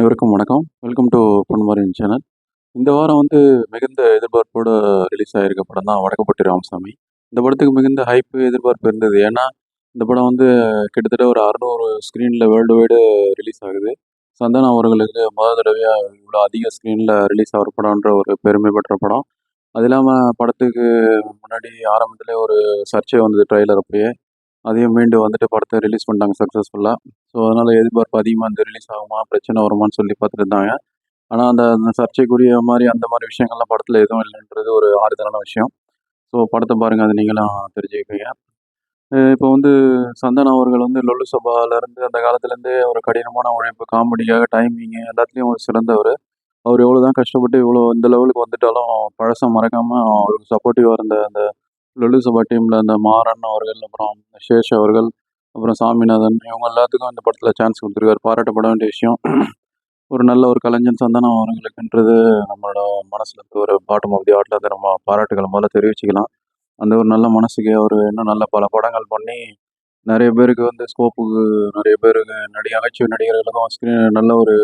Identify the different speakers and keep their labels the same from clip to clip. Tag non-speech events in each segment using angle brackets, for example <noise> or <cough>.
Speaker 1: அனைவருக்கும் வணக்கம். Welcome to பொன்மாரின் channel இந்த வாரம் வந்து மிகுந்த எதிர்பார்ப்போடு ரிலீஸ் ஆகிருக்க படம் தான் வடக்கப்பட்டி ராமசாமி. இந்த படத்துக்கு மிகுந்த ஹைப்பு எதிர்பார்ப்பு இருந்தது. ஏன்னா இந்த படம் வந்து கிட்டத்தட்ட ஒரு அறநூறு ஸ்க்ரீனில் வேர்ல்டு வைடு ரிலீஸ் ஆகுது. சந்தானம் அவர்களுக்கு முதல் தடவையாக இவ்வளோ அதிக ஸ்க்ரீனில் ரிலீஸ் ஆகிற படம்ன்ற ஒரு பெருமை பெற்ற படம். அது இல்லாமல் படத்துக்கு முன்னாடி ஆரம்பத்திலே ஒரு சர்ச்சை வந்தது ட்ரெய்லர் அப்பயே அதையும் மீண்டும் வந்துட்டு படத்தை ரிலீஸ் பண்ணிட்டாங்க சக்ஸஸ்ஃபுல்லாக ஸோ அதனால் எதிர்பார்ப்பு அதிகமாக இந்த ரிலீஸ் ஆகுமா? பிரச்சனை வருமான்னு சொல்லி பார்த்துருந்தாங்க ஆனால் அந்த அந்த சர்ச்சைக்குரிய மாதிரி அந்த மாதிரி விஷயங்கள்லாம் படத்தில் எதுவும் இல்லைன்றது ஒரு ஆறுதலான விஷயம். ஸோ படத்தை பாருங்கள் அது நீங்களும் தெரிஞ்சுக்குவீங்க இப்போ வந்து சந்தன அவர்கள் வந்து லொல்லு சபாலேருந்து அந்த காலத்துலேருந்தே ஒரு கடினமான உழைப்பு காமெடிக்காக டைமிங்கு எல்லாத்துலேயும் ஒரு சிறந்தவர். அவர் எவ்வளோ தான் கஷ்டப்பட்டு இவ்வளோ இந்த லெவலுக்கு வந்துட்டாலும் பழசம் மறக்காமல் அவருக்கு சப்போர்ட்டிவாக இருந்த அந்த லொல்லு சபா டீமில் அந்த மாறன் அவர்கள் அப்புறம் சேஷ் அவர்கள் அப்புறம் சாமிநாதன் இவங்க எல்லாத்துக்கும் இந்த படத்தில் சான்ஸ் கொடுத்துருக்காரு. பாராட்டப்பட வேண்டிய விஷயம். ஒரு நல்ல ஒரு கலைஞன் சந்தானம் அவர்களுக்குன்றது நம்மளோட மனசில் இருந்து ஒரு பாட்டம் ஆஃப் தி ஆர்ட்டில் அதை நம்ம பாராட்டுகளை முதல்ல தெரிவிச்சுக்கலாம். அந்த ஒரு நல்ல மனசுக்கு அவர் இன்னும் நல்ல பல படங்கள் பண்ணி நிறைய பேருக்கு வந்து ஸ்கோப்புக்கு நிறைய பேருக்கு நடிகை நகைச்சுவை நடிகர்களுக்கும் ஸ்க்ரீன் நல்ல ஒரு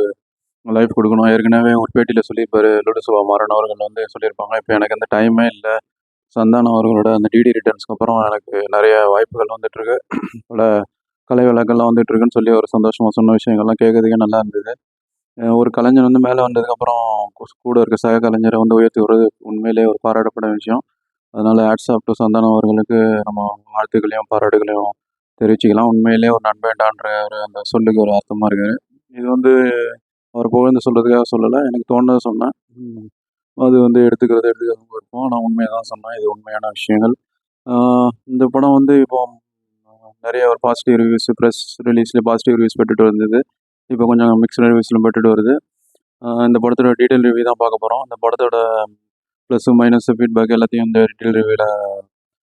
Speaker 1: லைஃப் கொடுக்கணும். ஏற்கனவே ஒரு பேட்டியில் சொல்லியிருப்பாரு லுடுசுவா மாறன் அவர்கள் வந்து சொல்லியிருப்பாங்க இப்போ எனக்கு அந்த டைமே இல்லை. சந்தானம் அவர்களோட அந்த டிடி ரிட்டர்ன்ஸ்க்கு அப்புறம் எனக்கு நிறைய வாய்ப்புகள் வந்துட்டுருக்கு. <clears throat> பல கலை விளக்கெல்லாம் வந்துட்டுருக்குன்னு சொல்லி ஒரு சந்தோஷமாக சொன்ன விஷயங்கள்லாம் கேட்கறதுக்கே நல்லா இருந்தது. ஒரு கலைஞர் வந்து மேலே வந்ததுக்கப்புறம் கூட இருக்க சக கலைஞரை வந்து உயர்த்தி விடுறது உண்மையிலேயே ஒரு பாராட்டப்பட விஷயம். அதனால் ஆட்ஸ் ஆஃப் டு சந்தானம் அவர்களுக்கு நம்ம வாழ்த்துக்களையும் பாராட்டுகளையும் தெரிவிச்சுக்கலாம். உண்மையிலே ஒரு நண்பேண்டான்ற ஒரு அந்த சொல்லுக்கு ஒரு அர்த்தமாக இருக்கார். இது வந்து அவர் புகழ்ந்து சொல்கிறதுக்காக சொல்லலை எனக்கு தோணுதை சொன்னேன். அது வந்து எடுத்துக்கிறது எடுத்துக்கிறது இருப்போம் ஆனால் உண்மையை தான் சொன்னேன் இது உண்மையான விஷயங்கள். இந்த படம் வந்து இப்போ நிறைய ஒரு பாசிட்டிவ் ரிவ்யூஸ் ப்ரெஸ் ரிலீஸில் பாசிட்டிவ் ரிவ்யூஸ் பெற்றுட்டு வந்தது. இப்போ கொஞ்சம் மிக்ஸ்டு ரிவ்யூஸ்லாம் பெற்றுட்டு வருது. இந்த படத்தோட டீட்டெயில் ரிவ்யூ தான் பார்க்க போகிறோம் இந்த படத்தோட ப்ளஸ்ஸு மைனஸ் ஃபீட்பேக் எல்லாத்தையும் இந்த டீட்டெயில் ரிவ்யூவில்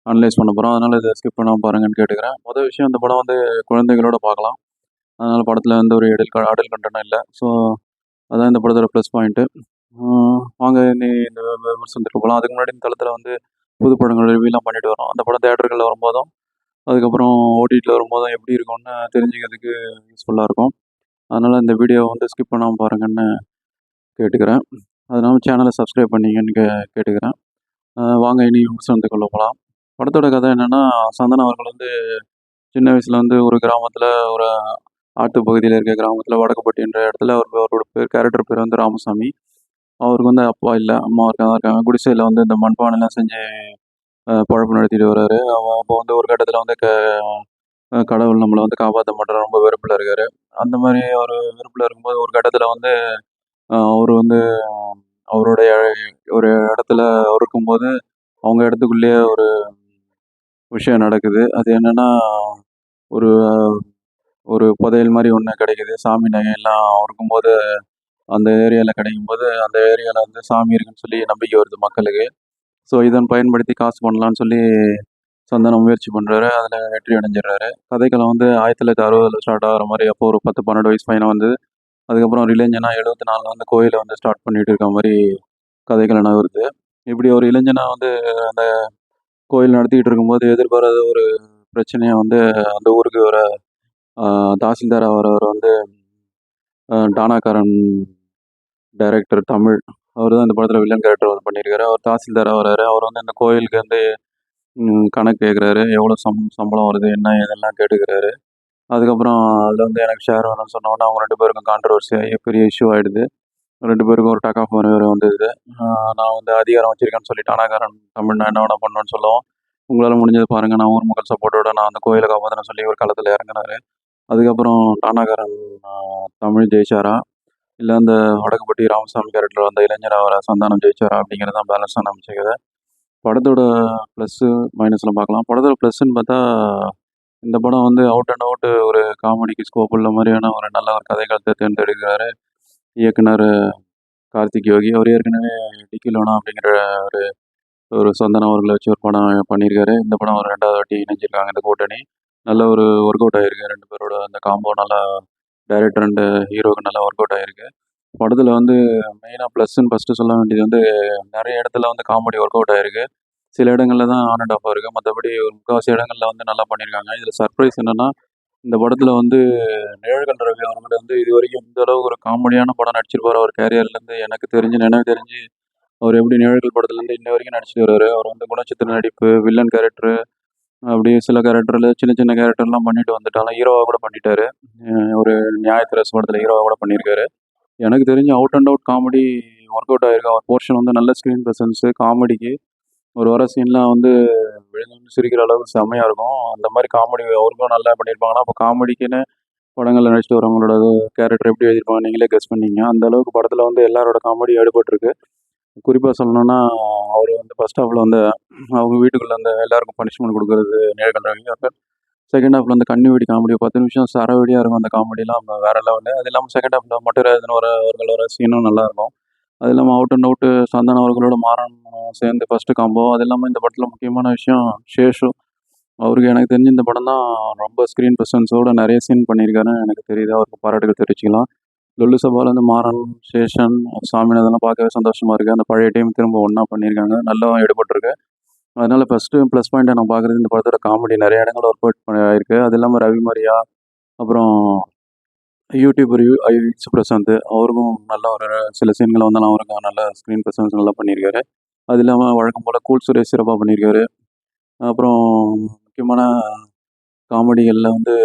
Speaker 1: அனலைஸ் பண்ண போகிறோம் அதனால் இதை ஸ்கிப் பண்ணாமல் பாருங்கன்னு கேட்டுக்கிறேன். மொதல் விஷயம் இந்த படம் வந்து குழந்தைகளோட பார்க்கலாம். அதனால் படத்தில் எந்த ஒரு எடல் அடல் கண்டனும் இல்லை. ஸோ அதான் இந்த படத்தோட ப்ளஸ் பாயிண்ட்டு வாங்க இந்த விமர்சனத்துக்கு போகலாம் அதுக்கு முன்னாடி இந்த தளத்தில் வந்து புது படங்கள் ரிவியூலாம் பண்ணிட்டு வரோம். அந்த படம் தேட்டர்களில் வரும்போதும் அதுக்கப்புறம் ஓடிடியில் வரும்போதும் எப்படி இருக்கும்னு தெரிஞ்சுக்கிறதுக்கு யூஸ்ஃபுல்லாக இருக்கும். அதனால் இந்த வீடியோவை வந்து ஸ்கிப் பண்ணாமல் பாருங்கன்னு கேட்டுக்கிறேன். அதனால சேனலை சப்ஸ்கிரைப் பண்ணிங்கன்னு கே கேட்டுக்கிறேன். வாங்க இனி விமர்சனத்துக்குள்ள போகலாம் படத்தோட கதை என்னென்னா சந்தன அவர்கள் வந்து சின்ன வயசில் வந்து ஒரு கிராமத்தில் ஒரு ஆட்டு பகுதியில் இருக்க கிராமத்தில் வடக்குப்பட்டின்ற இடத்துல அவர் அவரோட பேர் கேரக்டர் பேர் வந்து ராமசாமி. அவருக்கு வந்து அப்பா இல்லை அம்மா இருக்காங்க இருக்காங்க. குடிசையில் வந்து இந்த மண்பானைலாம் செஞ்சு பழப்பு நடத்திட்டு வர்றாரு அப்போ வந்து ஒரு கட்டத்தில் வந்து க கடவுள் நம்மளை வந்து காப்பாற்ற மாட்டார் ரொம்ப வெறுப்பில் இருக்கார். அந்த மாதிரி அவர் வெறுப்பில் இருக்கும்போது ஒரு கட்டத்தில் வந்து அவர் வந்து அவருடைய ஒரு இடத்துல இருக்கும்போது அவங்க இடத்துக்குள்ளேயே ஒரு விஷயம் நடக்குது. அது என்னென்னா ஒரு ஒரு புதையல் மாதிரி ஒன்று கிடைக்குது. சாமி நகையெல்லாம் இருக்கும்போது அந்த ஏரியாவில் கிடைக்கும் போது அந்த ஏரியாவில் வந்து சாமி இருக்குன்னு சொல்லி நம்பிக்கை வருது மக்களுக்கு. ஸோ இதன் பயன்படுத்தி காசு பண்ணலான்னு சொல்லி சந்தனம் முயற்சி பண்ணுறாரு அதில் வெற்றி அடைஞ்சிடுறாரு. கதைக்களம் வந்து ஆயிரத்தி தொள்ளாயிரத்தி அறுபதில் ஸ்டார்ட் ஆகிற மாதிரி அப்போ ஒரு பத்து பன்னெண்டு வயசு பையனை வந்து அதுக்கப்புறம் இளைஞனா எழுபத்தி நாலில் வந்து கோயிலை வந்து ஸ்டார்ட் பண்ணிட்டு இருக்க மாதிரி கதைகள் நகருது. இப்படி ஒரு இளைஞனாக வந்து அந்த கோயில் நடத்திக்கிட்டு இருக்கும்போது எதிர்பாராத ஒரு பிரச்சனையை வந்து அந்த ஊருக்கு வர தாசில்தார் அவர் வந்து டானாக்காரன் டைரக்டர் தமிழ். அவர் தான் இந்த படத்தில் வில்லன் கேரக்டர் வந்து பண்ணியிருக்காரு. அவர் தாசில்தாராக வர்றாரு அவர் வந்து இந்த கோயிலுக்கு வந்து கணக்கு கேட்குறாரு எவ்வளோ சம் சம்பளம் வருது என்ன இதெல்லாம் கேட்டுக்கிறாரு. அதுக்கப்புறம் அதில் வந்து எனக்கு ஷேர் வேணும்னு சொன்னோன்னே அவங்க ரெண்டு பேருக்கும் கான்ட்ரவர்சி ஆகி பெரிய இஷ்யூ ஆகிடுது ரெண்டு பேருக்கும் ஒரு டக் ஆஃப் வேறு வந்தது நான் வந்து அதிகாரம் வச்சுருக்கேன்னு சொல்லி டானாக்காரன் தமிழ் நான் என்ன வேணா பண்ணுவேன்னு சொல்லுவோம். உங்களால் முடிஞ்சது பாருங்கள் நான் ஊர் மக்கள் சப்போர்ட்டோட நான் அந்த கோயிலை காப்பாற்றுறேன்னு சொல்லி ஒரு காலத்தில் இறங்கினாரு. அதுக்கப்புறம் டானாக்காரன் தமிழ் ஜெயிச்சாரா இல்லை அந்த வடக்குப்பட்டி ராமசாமி கேரக்டர் வந்த இளைஞர் அவரை சந்தானம் ஜெயிச்சாரா அப்படிங்கிறது தான் பேலன்ஸாக நம்பிச்சுக்குது படத்தோட ப்ளஸ்ஸு மைனஸில் பார்க்கலாம். படத்தோட ப்ளஸ்ஸுன்னு பார்த்தா இந்த படம் வந்து அவுட் அண்ட் அவுட்டு ஒரு காமெடிக்கு ஸ்கோப் உள்ள மாதிரியான ஒரு நல்ல ஒரு கதைகளத்தை தேர்ந்தெடுக்கிறாரு. இயக்குனர் கார்த்திக் யோகி. அவர் ஏற்கனவே டிக்கிலோனா அப்படிங்கிற ஒரு ஒரு சந்தனம் அவர்களை வச்சு ஒரு படம் பண்ணியிருக்காரு. இந்த படம் ஒரு ரெண்டாவது வாட்டி இணைஞ்சிருக்காங்க இந்த கூட்டணி. நல்ல ஒரு ஒர்க் அவுட் ஆகிருக்கு ரெண்டு பேரோட அந்த காம்போ நல்லா டைரக்டர் அண்டு ஹீரோவுக்கு நல்லா ஒர்க் அவுட் ஆகிருக்கு படத்தில் வந்து மெயினாக ப்ளஸ்ன்னு ஃபஸ்ட்டு சொல்ல வேண்டியது வந்து நிறைய இடத்துல வந்து காமெடி ஒர்க் அவுட் ஆகிருக்கு சில இடங்களில் தான் ஆன் அண்ட் ஆஃப் இருக்குது மற்றபடி ஒரு முக்கால்வாசி இடங்களில் வந்து நல்லா பண்ணியிருக்காங்க இதில் சர்ப்ரைஸ் என்னென்னா இந்த படத்தில் வந்து நிழல்கள் ரவி அவர்கள் வந்து இது வரைக்கும் இந்த அளவுக்கு ஒரு காமெடியான படம் நடிச்சிருப்பார். அவர் கேரியர்லேருந்து எனக்கு தெரிஞ்சு நினைவு தெரிஞ்சு அவர் எப்படி நிழல்கள் படத்துலேருந்து இன்ன வரைக்கும் நடிச்சிட்டு வர்றாரு அவர் வந்து குணச்சித்திர நடிப்பு வில்லன் கேரக்டரு அப்படியே சில கேரக்டரில் சின்ன சின்ன கேரக்டர்லாம் பண்ணிட்டு வந்துட்டாலும் ஹீரோவாக கூட பண்ணிட்டாரு. ஒரு நியாயத்திரஸ் படத்தில் ஹீரோவாக கூட பண்ணியிருக்காரு எனக்கு தெரிஞ்சு out and out comedy work out ஆயிருக்கு. அவர் போர்ஷன் வந்து நல்ல ஸ்க்ரீன் ப்ரெசன்ஸு காமெடிக்கு ஒரு வர சீன்லாம் வந்து விழுந்து சிரிக்கிற அளவுக்கு செம்மையாக இருக்கும். அந்த மாதிரி காமெடி அவருக்கும் நல்லா பண்ணியிருப்பாங்கன்னா அப்போ காமெடிக்குன்னு படங்களில் நடிச்சிட்டு வரவங்களோட கேரக்டர் எப்படி எழுதியிருப்பாங்க நீங்களே கெஸ் பண்ணீங்க அந்த அளவுக்கு படத்தில் வந்து எல்லாரோட காமெடி ஈடுபட்டிருக்கு குறிப்பாக சொல்லணும்னா அவர் வந்து ஃபர்ஸ்ட் ஹாஃபில் வந்து அவங்க வீட்டுக்குள்ளே அந்த எல்லாருக்கும் பனிஷ்மெண்ட் கொடுக்குறது நேர்கள் செகண்ட் ஹாஃபில் வந்து கண்ணி வெடி காமெடி பத்து நிமிஷம் சரவெடியாக இருக்கும் அந்த காமெடிலாம் வேற லெவலு அது இல்லாமல் செகண்ட் ஹாஃபில் மொட்டராஜன் வர அவர்கள் வர சீனும் நல்லாயிருக்கும் அது இல்லாமல் அவுட் அண்ட் அவுட்டு சந்தானம் அவர்களோட மாறன் சேர்ந்து ஃபஸ்ட்டு காம்போ அது இல்லாமல் இந்த படத்தில் முக்கியமான விஷயம் சேஷு. அவருக்கு எனக்கு தெரிஞ்சு இந்த படம் தான் ரொம்ப ஸ்க்ரீன் பிரசன்ஸோட நிறைய சீன் பண்ணியிருக்காருன்னு எனக்கு தெரியுது. அவருக்கு பாராட்டுகள் தெரிவிச்சுக்கலாம். லுல்லு சபாவில் வந்து மாறன் சேஷன் சாமிநாதன்லாம் பார்க்கவே சந்தோஷமாக இருக்குது அந்த பழைய டீம் திரும்ப ஒன்றா பண்ணியிருக்காங்க. நல்லா எடுபட்டிருக்கு. அதனால் ஃபஸ்ட்டு ப்ளஸ் பாயிண்ட்டை நான் பார்க்குறது இந்த படத்தோட காமெடி நிறைய இடங்கள் ஒர்க் அவுட் பண்ணி ஆயிருக்கு அது இல்லாமல் ரவி மரியா அப்புறம் யூடியூபர் யூ பிரசாந்த் அவருக்கும் நல்ல ஒரு சில சீன்களை வந்து அவருக்கு நல்ல ஸ்க்ரீன் பிரசன்ஸ் நல்லா பண்ணியிருக்காரு. அது இல்லாமல் வழக்கம் போல் கூல் சுரேஷ் சிறப்பாக பண்ணியிருக்காரு. அப்புறம் முக்கியமான காமெடிகளில் வந்து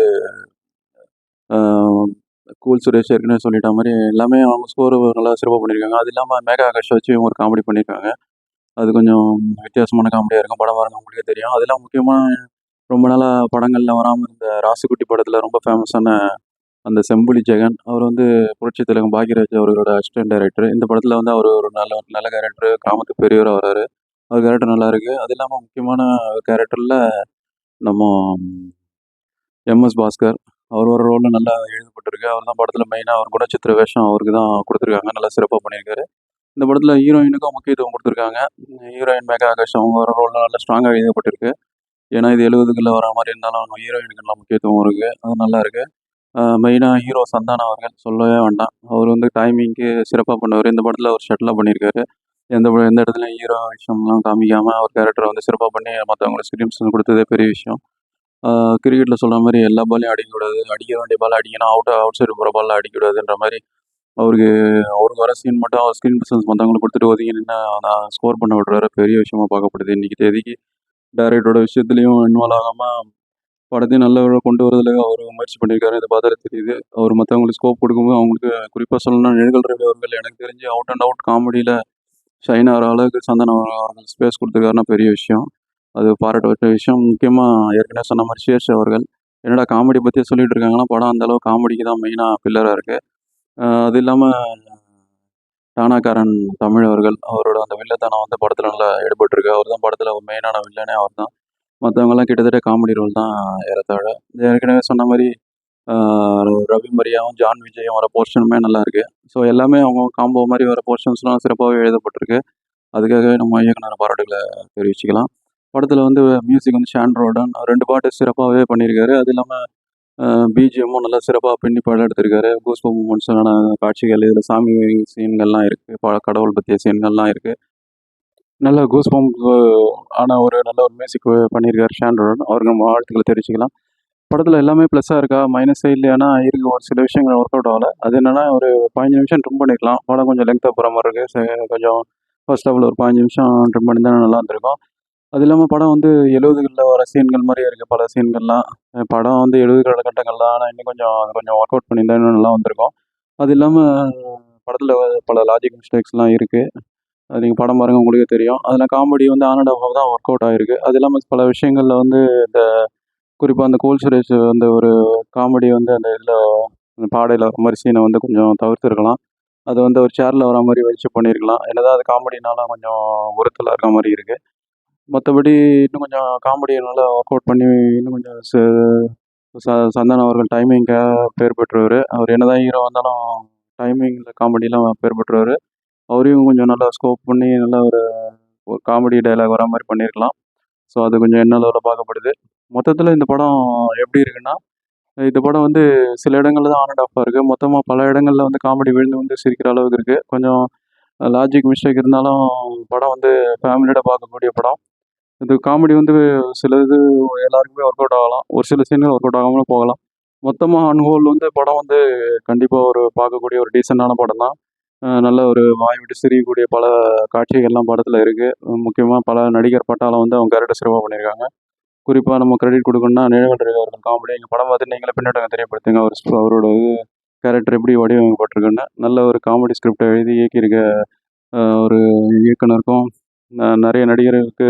Speaker 1: கூல் சுரேஷ் ஏற்கனவே சொல்லிட்ட மாதிரி எல்லாமே அவங்க ஸ்கோர் நல்லா சிறப்பாக பண்ணியிருக்காங்க அது இல்லாமல் மேகா ஆகாஷ் வச்சு இவங்க ஒரு காமெடி பண்ணியிருக்காங்க அது கொஞ்சம் வித்தியாசமான காமெடியாக இருக்கும். படம் வரணும் உங்களுக்கே தெரியும். அதெல்லாம் முக்கியமான ரொம்ப நாளாக படங்களில் வராமல் இருந்த ராசிக்குட்டி படத்தில் ரொம்ப ஃபேமஸான அந்த செம்புலி ஜெகன். அவர் வந்து புரட்சி திலகம் பாக்யராஜ் அவர்களோட அசிஸ்டன்ட் டைரக்டர் இந்த படத்தில் வந்து அவர் ஒரு நல்ல நல்ல கேரக்டர் காமத்து பெரியவராக வராரு. அவர் கேரக்டர் நல்லா இருக்கு. அது இல்லாமல் முக்கியமான கேரக்டரில் நம்ம எம்எஸ் பாஸ்கர் அவர் ஒரு ரோலில் நல்லா எழுதப்பட்டிருக்கு. அவர் தான் படத்தில் மெயினாக அவர் கூட சித்திர வேஷம் அவருக்கு தான் கொடுத்துருக்காங்க. நல்லா சிறப்பாக பண்ணியிருக்காரு. இந்த படத்தில் ஹீரோயினுக்கும் முக்கியத்துவம் கொடுத்துருக்காங்க. ஹீரோயின் மேகா ஆகாஷ் அவங்க ஒரு ரோலில் நல்லா ஸ்ட்ராங்காக எழுதப்பட்டிருக்கு. ஏன்னா இது எழுபதுகளில் வர மாதிரி இருந்தாலும் ஹீரோயினுக்கு நல்லா முக்கியத்துவம் இருக்குது அது நல்லா இருக்குது மெயினாக ஹீரோ சந்தானம் அவர்கள். சொல்லவே வேண்டாம். அவர் வந்து டைமிங்க்கு சிறப்பாக பண்ணுவார். இந்த படத்தில் அவர் ஷட்டிலாக பண்ணியிருக்காரு. எந்த எந்த இடத்துலையும் ஹீரோ விஷயம்லாம் காமிக்காமல் அவர் கேரக்டரை வந்து சிறப்பாக பண்ணி மற்றவங்களுக்கு ஸ்கிரீன்ஸ் கொடுத்ததே பெரிய விஷயம். கிரிக்கெட்டில் சொல்கிற மாதிரி எல்லா பாலையும் அடிக்கக்கூடாது அடிக்க வேண்டிய பால் அடிக்கணும் அவுட் அவுட் சைடு போகிற பால்லாம் அடிக்கக்கூடாதுன்ற மாதிரி அவருக்கு அவருக்கு வர சீன் மட்டும் அவர் ஸ்க்ரீன் பிசன்ஸ் மற்றவங்களுக்கு கொடுத்துட்டு ஒதுங்கி நின்று நான் ஸ்கோர் பண்ண விடுறாரு பெரிய விஷயமா பார்க்கப்படுது. இன்றைக்கி தேதிக்கு டேரக்டரோட விஷயத்துலையும் இன்வால்வ் ஆகாமல் படத்தையும் நல்ல கொண்டு வரதுல அவர் முயற்சி பண்ணியிருக்காரு. இது பார்த்தாலே தெரியுது. அவர் மற்றவங்களுக்கு ஸ்கோப் கொடுக்கும்போது அவங்களுக்கு குறிப்பாக சொல்லணும்னா நிழல் ரவி அவர்கள் எனக்கு தெரிஞ்சு அவுட் அண்ட் அவுட் காமெடியில் ஷைன் ஆகிற அளவுக்கு சந்தனம் அவர்கள் ஸ்பேஸ் கொடுத்துருக்காருன்னா பெரிய விஷயம். அது பாராட்ட விஷயம். முக்கியமாக ஏற்கனவே சொன்ன மாதிரி சேஷ் அவர்கள் என்னடா காமெடி பற்றி சொல்லிட்டு இருக்காங்கன்னா படம் அந்த அளவு காமெடிக்கு தான் மெயினாக பில்லராக இருக்குது அது இல்லாமல் டானாக்காரன் தமிழ் அவர்கள் அவரோட அந்த வில்லத்தனம் வந்து படத்தில் நல்லா ஈடுபட்டிருக்கு அவர் தான் படத்தில் மெயினான வில்லனே அவர் தான். மற்றவங்கெல்லாம் கிட்டத்தட்ட காமெடி ரோல் தான் ஏறத்தாழ. ஏற்கனவே சொன்ன மாதிரி ரவி மரியாவும் ஜான் விஜயும் வர போர்ஷனுமே நல்லா இருக்குது ஸோ எல்லாமே அவங்க காம்போ மாதிரி வர போர்ஷன்ஸ்லாம் சிறப்பாகவே எழுதப்பட்டிருக்கு. அதுக்காகவே நம்ம இயக்குனர் பாராட்டுகளை தெரிவிச்சுக்கலாம். படத்தில் வந்து மியூசிக் வந்து ஷான் ரோடன் ரெண்டு பாட்டு சிறப்பாகவே பண்ணியிருக்காரு. அது இல்லாமல் பிஜிஎம்மும் நல்லா சிறப்பாக பின்னி பாடம் எடுத்திருக்காரு. கூஸ்போ மூமெண்ட்ஸான காட்சிகள் இதில் சாமி சீன்கள்லாம் இருக்குது கடவுள் பற்றிய சீன்கள்லாம் இருக்குது நல்ல கூஸ்பம் ஆன ஒரு நல்ல ஒரு மியூசிக் பண்ணியிருக்காரு ஷான் ரோடன் அவருக்கு நம்ம வாழ்த்துக்களை தெரிவிச்சுக்கலாம். படத்தில் எல்லாமே ப்ளஸ்ஸாக இருக்கா? மைனஸே இல்லையானா இருக்கு. ஒரு சில விஷயங்கள் ஒர்க் அவுட் ஆகல. அது என்னென்னா ஒரு பதினஞ்சு நிமிஷம் ட்ரிம் பண்ணிக்கலாம் படம் கொஞ்சம் லெங்க்த்தாக போகிற மாதிரி இருக்குது கொஞ்சம் ஃபர்ஸ்ட் ஆஃப் ஒரு பதினஞ்சு நிமிஷம் ட்ரிம் பண்ணியிருந்தா நல்லா இருந்திருக்கும். அது இல்லாமல் படம் வந்து எழுபதுகளில் வர சீன்கள் மாதிரியே இருக்குது பல சீன்கள்லாம். படம் வந்து எழுபது காலகட்டங்கள்லாம் ஆனால் இன்னும் கொஞ்சம் அது கொஞ்சம் ஒர்க் அவுட் பண்ணியிருந்தா இன்னும் நல்லா வந்திருக்கும். அது இல்லாமல் படத்தில் பல லாஜிக் மிஸ்டேக்ஸ்லாம் இருக்குது அது நீங்கள் படம் பாருங்க உங்களுக்கே தெரியும். அதில் காமெடி வந்து ஆனட் ஆஃப் தான் ஒர்க் அவுட் ஆகிருக்கு அது இல்லாமல் பல விஷயங்களில் வந்து இந்த குறிப்பாக அந்த கோல் சுரேஷ் அந்த ஒரு காமெடி வந்து அந்த இதில் பாடையில் மாதிரி சீனை வந்து கொஞ்சம் தவிர்த்துருக்கலாம். அது வந்து ஒரு சேரில் வர மாதிரி வச்சு பண்ணியிருக்கலாம் என்னதான் அது காமெடினால கொஞ்சம் உறுத்தலாக இருக்க மாதிரி இருக்குது மற்றபடி இன்னும் கொஞ்சம் காமெடியை நல்லா ஒர்க் அவுட் பண்ணி இன்னும் கொஞ்சம் ச- ச- சந்தானம் அவர்கள் டைமிங்காக பேர் பெற்றவர். அவர் என்னதான் ஹீரோ வந்தாலும் டைமிங்கில் காமெடியெலாம் பேர் பெற்றவர். அவரையும் கொஞ்சம் நல்லா ஸ்கோப் பண்ணி நல்லா ஒரு ஒரு காமெடி டைலாக் வர மாதிரி பண்ணியிருக்கலாம் ஸோ அது கொஞ்சம் என்ன அளவில் பார்க்கப்படுது. மொத்தத்தில் இந்த படம் எப்படி இருக்குன்னா இந்த படம் வந்து சில இடங்களில் தான் ஆன் அண்ட் ஆஃபாக இருக்குது மொத்தமாக பல இடங்களில் வந்து காமெடி விழுந்து வந்து சிரிக்கிற அளவுக்கு இருக்குது கொஞ்சம் லாஜிக் மிஸ்டேக் இருந்தாலும் படம் வந்து ஃபேமிலியோட பார்க்கக்கூடிய படம். இது காமெடி வந்து சில இது எல்லாருக்குமே ஒர்க் அவுட் ஆகலாம். ஒரு சில சீன்கள் ஒர்க் அவுட் ஆகாமலும் போகலாம். மொத்தமாக அன்ஹோல் வந்து படம் வந்து கண்டிப்பாக ஒரு பார்க்கக்கூடிய ஒரு டீசெண்டான படம் தான். நல்ல ஒரு வாய் விட்டு சிரிக்கக்கூடிய பல காட்சிகள்லாம் படத்தில் இருக்குது முக்கியமாக பல நடிகர் பட்டாளம் வந்து அவங்க கேரக்டர் சிறப்பாக பண்ணியிருக்காங்க குறிப்பாக நம்ம கிரெடிட் கொடுக்கணும்னா நிழல் அவர்கள் காமெடி எங்கள் படம் பார்த்து நீங்களே பின்னாடி தெரியப்படுத்துங்க. அவர் அவரோட இது கேரக்டர் எப்படி வடிவமைக்கப்பட்டிருக்குன்னு. நல்ல ஒரு காமெடி ஸ்கிரிப்டை எழுதி இயக்கியிருக்க ஒரு இயக்குனருக்கும் ந- நிறைய நடிகர்களுக்கு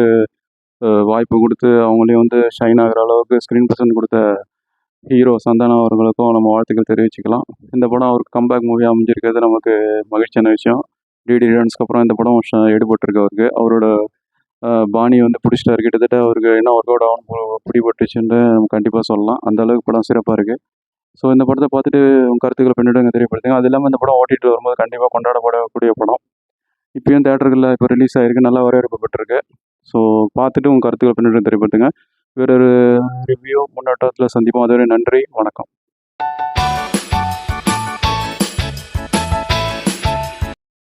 Speaker 1: வாய்ப்பு கொடுத்து அவங்களையும் வந்து ஷைன் ஆகிற அளவுக்கு ஸ்க்ரீன் பர்சன் கொடுத்த ஹீரோ சந்தானா அவர்களுக்கும் நம்ம வாழ்த்துக்கள் தெரிவிச்சுக்கலாம். இந்த படம் அவருக்கு கம்பேக் மூவி அமைஞ்சிருக்கிறது நமக்கு மகிழ்ச்சியான விஷயம். டிடி ரிட்டர்ன்ஸ்க்கு அப்புறம் இந்த படம் ஷ- எடுபட்டிருக்கு அவருக்கு. அவரோட பாணி வந்து பிடிச்சிட்டாரு. கிட்டத்தட்ட அவருக்கு என்ன ஒர்க் அவுட் ஆகும் பிடிபட்டுச்சுன்னு நம்ம கண்டிப்பாக சொல்லலாம். அந்த அளவுக்கு படம் சிறப்பாக இருக்குது ஸோ இந்த படத்தை பார்த்துட்டு உங்கள் கருத்துக்களை பின்னாடி தெரியப்படுத்துங்க. அது இல்லாமல் இந்த படம் ஓட்டிகிட்டு வரும்போது கண்டிப்பாக கொண்டாடப்படக்கூடிய படம். இப்பயும் தேட்டர்களில் இப்போ ரிலீஸ் ஆகிருக்கு நல்லா வரவேற்பு பெற்றிருக்கு. ஸோ பார்த்துட்டு உங்கள் கருத்துக்களை பின்னர் தெரியப்படுத்துங்க. வேறொரு ரிவ்யூ முன்னோட்டத்தில் சந்திப்போம். அதுவரை நன்றி வணக்கம்.